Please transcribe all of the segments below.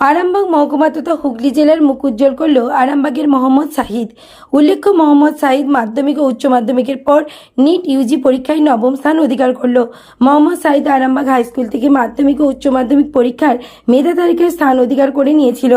আরামবাগ মহকুমা তথা হুগলি জেলার মুখ উজ্জ্বল করল আরামবাগের মোহাম্মদ শাহিদ উল্লেখ্য, মোহাম্মদ শাহিদ মাধ্যমিক ও উচ্চ মাধ্যমিকের পর নিট ইউজি পরীক্ষায় নবম স্থান অধিকার করল। মোহাম্মদ শাহিদ আরামবাগ হাই স্কুল থেকে মাধ্যমিক ও উচ্চ মাধ্যমিক পরীক্ষার মেধা তালিকায় স্থান অধিকার করে নিয়েছিল।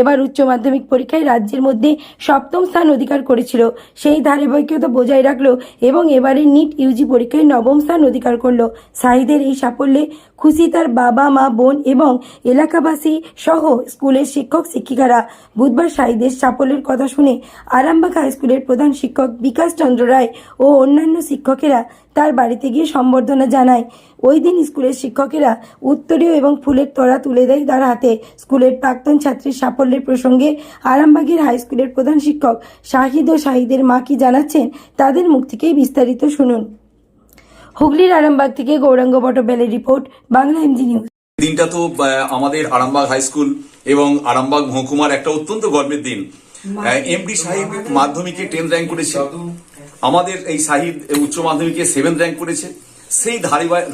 এবার উচ্চ মাধ্যমিক পরীক্ষায় রাজ্যের মধ্যে সপ্তম স্থান অধিকার করেছিল। সেই ধারাবাহিকতা বজায় রাখল এবং এবারে নিট ইউজি পরীক্ষায় নবম স্থান অধিকার করল। শাহিদের এই সাফল্যে খুশি তার বাবা, মা, বোন এবং এলাকাবাসী সহ স্কুলের শিক্ষক, শিক্ষিকারা বুধবার শাহিদের সাফল্যের কথা শুনে আরামবাগ হাই স্কুলের প্রধান শিক্ষক বিকাশ চন্দ্র রায় ও অন্যান্য শিক্ষকেরা তার বাড়িতে গিয়ে সম্বর্ধনা জানায়। ওই দিন স্কুলের শিক্ষকেরা উত্তরীয় এবং ফুলের তোড়া তুলে দেয় তার হাতে। স্কুলের প্রাক্তন ছাত্রীর সাফল্যের প্রসঙ্গে আরামবাগের হাই স্কুলের প্রধান শিক্ষক শাহিদ ও শাহিদের মা কি জানাচ্ছেন তাদের মুখ থেকেই বিস্তারিত শুনুন। হুগলির আরামবাগ থেকে Gouranga বটবেলের report, Bangla M G news দিনটা তো আমাদের আরামবাগ হাই স্কুল এবং আরামবাগ মহকুমার একটা অত্যন্ত গর্বের দিন। এমডি সাহিদ মাধ্যমিকে টেন র্যাঙ্ক করেছে। আমাদের এই শাহিদ উচ্চ মাধ্যমিকে সেভেন র্যাঙ্ক করেছে। সেই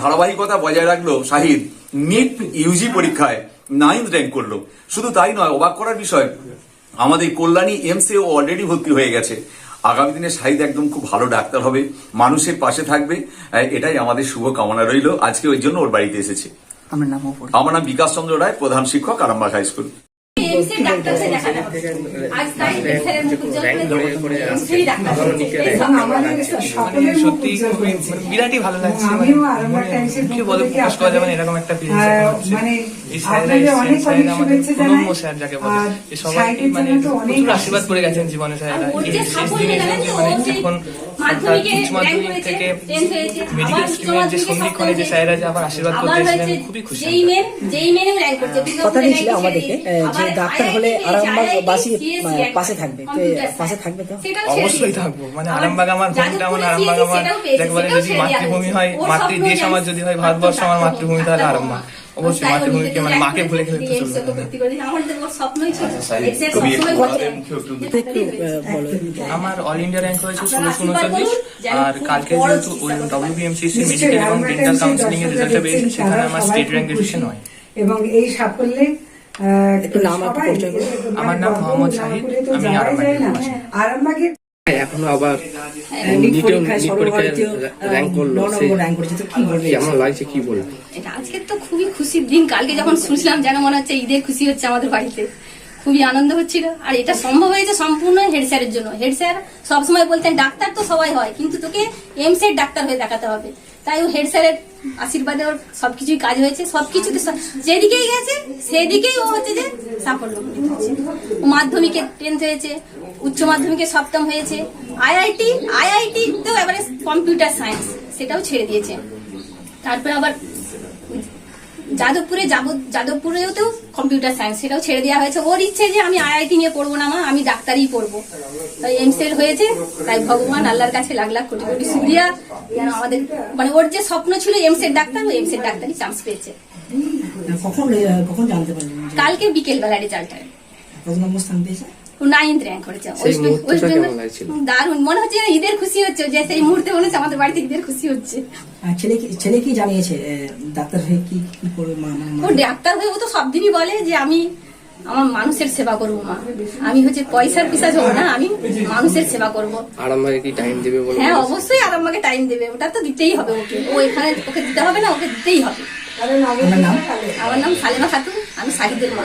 ধারাবাহিকতা বজায় রাখল শাহিদ নিট ইউজি পরীক্ষায় নাইন্থ র্যাঙ্ক করল। শুধু তাই নয় অবাক করার বিষয় আমাদের কল্যাণী এমসে ও অলরেডি ভর্তি হয়ে গেছে। আগামী দিনে শাহিদ একদম খুব ভালো ডাক্তার হবে মানুষের পাশে থাকবে এটাই আমাদের শুভ কামনা রইল। আজকে ওই জন্য ওর বাড়িতে এসেছে। আমার পড়ে। আমার নাম বিকাশ চন্দ্র রায় প্রধান শিক্ষক আরামবাগ হাই স্কুল। সত্যি। মানে বিরাটই ভালো লাগছে মানে। আমিও আরামবাগ টাইমসের কি বলে প্রকাশ করা যাবে এরকম একটা মানে। স্যার যাকে বলে। সবাই মানে প্রচুর আশীর্বাদ করে গেছেন জীবনে স্যারেরা। শেষ দিনে মানে এখন উচ্চ র্যাঙ্ক মাধ্যমিক থেকে মেডিকেল স্ট্রিমের যে উচ্চ সন্ধিক্ষণে যে মাধ্যমিকে স্যারেরা যে আবার আশীর্বাদ করতে এসেছিলেন খুবই খুশি মেন কথা দিয়েছিল আমাদেরকে যে ডাক্তার হলে আরামবাগবাসী মানে পাশে থাকবে পাশে থাকবে তো? অবশ্যই থাকব মানে আরামবাগ আমার টাউন আরামবাগ আমার যাকে বলে যদি মাতৃভূমি হয় মাতৃদেশ আমার যদি হয় ভারতবর্ষ আমার মাতৃভূমি তাহলে আরামবাগ। অবশ্যই মানে মাকে ভুলে গেলে তো চলবে না আমাদের ওর স্বপ্নই ছিল সাহিদ, এক্সের কবি সবসময় একটু বলতেন। বলেন, কেউ একটু যে একটু তাড়াতাড়ি আহ, হয়েছে। বলো আমার অল ইন্ডিয়া র্যাঙ্ক হয়েছে ষোলোশো উনচল্লিশ আর কালকে যেহেতু ডব্লিউবিএমসিসি মেডিকেল এবং ডেন্টাল কাউন্সিলিং এর দর্শকরা রেজাল্টটা সেখানে আমার স্টেট র্যাঙ্ক। হয় এবং এই সাফল্যে। মানে আমার নাম মোহাম্মদ শাহিদ, আমি আরামবাগের আরামবাগের এখনও আবার কেমন লাগছে কি বলব? আজকে তো খুবই খুশির দিন কালকে যখন শুনছিলাম যেন মনে হচ্ছে ঈদের খুশি হচ্ছে আমাদের বাড়িতে। খুবই আনন্দ হচ্ছিল। আর এটা সম্ভব হয়েছে সম্পূর্ণ হেড স্যারের জন্য। হেড স্যার সবসময় বলতেন, ডাক্তার তো সবাই হয়, কিন্তু তোকে এমস এর ডাক্তার হয়ে দেখাতে হবে। তাই ও হেড স্যারের আশীর্বাদে ওর সবকিছুই কাজ হয়েছে। সবকিছুতে যেদিকেই গেছে, সেদিকেই ও হচ্ছে যে সাফল্য ও মাধ্যমিকে টেন্থ হয়েছে, উচ্চ মাধ্যমিকে সপ্তম হয়েছে। আইআইটি আইআইটি তো এবারে কম্পিউটার সায়েন্স সেটাও ছেড়ে দিয়েছে। তারপরে আবার যাদবপুরে যাব যাদবপুরেও তো কম্পিউটার সায়েন্স সেটাও ছেড়ে দেওয়া হয়েছে। ওর ইচ্ছে যে আমি আইআইটি নিয়ে পড়ব না মা আমি ডাক্তারই পড়ব। তাই এমস এর হয়েছে তাই ভগবান আল্লাহর কাছে লাখ লাখ কোটি কোটি সুবিধা আমাদের মানে ওর যে স্বপ্ন ছিল এমস এর ডাক্তার ও এমস এর ডাক্তারই চান্স পেয়েছে। কখন কখন জানতে পারলেন? কালকে বিকেল বেলা রেজাল্টে কত নম্বর স্থান পেয়েছে? নাইন্থ র্যাঙ্ক করেছে? দারুণ। মনে হচ্ছে ঈদের খুশি হচ্ছে যে সেই মুহূর্তে মনে হচ্ছে আমাদের বাড়িতে ঈদের খুশি হচ্ছে। ছেলে কি ছেলে কি জানিয়েছে ডাক্তার হয়ে কি কি করবে মা মানে ও ডাক্তার হয়ে ও তো সব দিনই বলে যে আমি আমার মানুষের সেবা করব মা। আমি হচ্ছে পয়সার পিসাজ হব না আমি মানুষের সেবা করব। আরামবাগে কি টাইম দেবে বলে হ্যাঁ অবশ্যই আর আমাকে টাইম দেবে। ওটা তো দিতেই হবে ওকে। ও এখানে ওকে দিতে হবে না ওকে দিতেই হবে। আমার নাম? সালেমা খাতুন আমি শাহিদের মা।